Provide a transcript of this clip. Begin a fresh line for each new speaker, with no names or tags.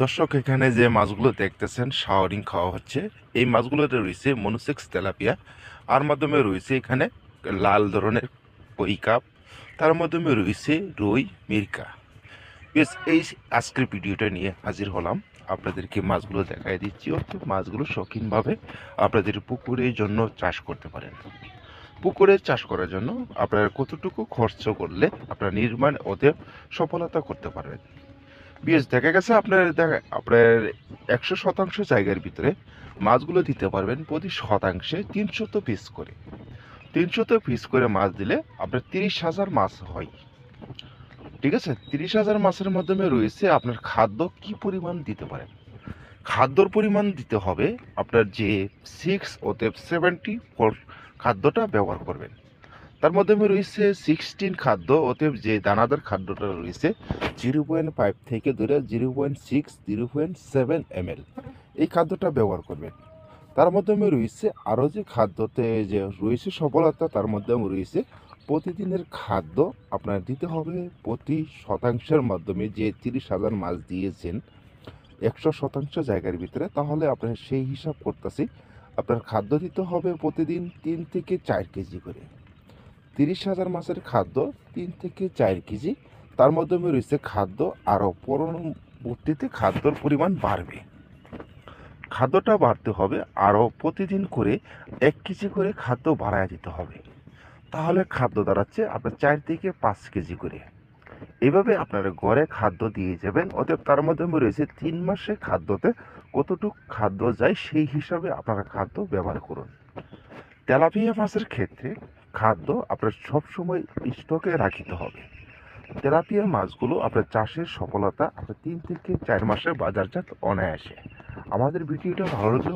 দর্শক, এখানে যে মাছগুলো দেখতেছেন শাওয়ারিং খাওয়া হচ্ছে। এই মাছগুলোতে রয়েছে মনোসেক্স তেলাপিয়া। আর মাধ্যমে রয়েছে এখানে লাল ধরনের কই কাপ। তার মাধ্যমে রয়েছে রুই, মির্কা। বেশ, এই আজকের ভিডিওটা নিয়ে হাজির হলাম। আপনাদেরকে মাছগুলো দেখাই দিচ্ছি। অর্থাৎ মাছগুলো শৌখিনভাবে আপনাদের পুকুরের জন্য চাষ করতে পারেন। পুকুরে চাষ করার জন্য আপনারা কতটুকু খরচ করলে আপনারা নির্মাণ ওদের সফলতা করতে পারবেন? বিএস দেখা গেছে আপনার দেখা, আপনার একশো শতাংশ জায়গার ভিতরে মাছগুলো দিতে পারবেন প্রতি শতাংশে তিনশত পিস করে। তিনশত পিস করে মাছ দিলে আপনার তিরিশ হাজার মাছ হয়। ঠিক আছে? তিরিশ হাজার মাছের মাধ্যমে রয়েছে আপনার খাদ্য কি পরিমাণ দিতে পারেন খাদ্যর পরিমাণ দিতে হবে আপনার যে সিক্স ওতে সেভেন্টি ফোর খাদ্যটা ব্যবহার করবেন। তার মাধ্যমে রয়েছে সিক্সটিন খাদ্য, অতএব যে দানাদার খাদ্যটা রয়েছে জিরো পয়েন্ট ফাইভ থেকে ধরে zero point six zero point seven M এই খাদ্যটা ব্যবহার করবেন। তার মাধ্যমে রয়েছে আরও যে খাদ্যতে যে রয়েছে সফলতা, তার মাধ্যমে রয়েছে প্রতিদিনের খাদ্য আপনার দিতে হবে প্রতি শতাংশের মাধ্যমে, যে তিরিশ হাজার মাছ দিয়েছেন, একশো শতাংশ জায়গার ভিতরে, তাহলে আপনার সেই হিসাব করতেছি, আপনার খাদ্য দিতে হবে প্রতিদিন তিন থেকে চার কেজি করে। তিরিশ হাজার মাছের খাদ্য তিন থেকে চার কেজি। তার মাধ্যমে রয়েছে খাদ্য আরও পরবর্তীতে খাদ্যর পরিমাণ বাড়বে। খাদ্যটা বাড়তে হবে, আরও প্রতিদিন করে এক কেজি করে খাদ্য বাড়ায় দিতে হবে। তাহলে খাদ্য দাঁড়াচ্ছে আপনার চার থেকে পাঁচ কেজি করে। এভাবে আপনারা ঘরে খাদ্য দিয়ে যাবেন, অতএব তার মাধ্যমে রয়েছে তিন মাসে খাদ্যতে কতটুক খাদ্য যায় সেই হিসাবে আপনারা খাদ্য ব্যবহার করুন। তেলাপিয়া মাছের ক্ষেত্রে খাদ্য আপনার সবসময় স্টকে রাখিতে হবে। তেলাপিয়া মাছগুলো আপনার চাষের সফলতা আপনার তিন থেকে চার মাসের বাজারজাত অনায়াসে। আমাদের ভিডিওটা ভালো লাগলে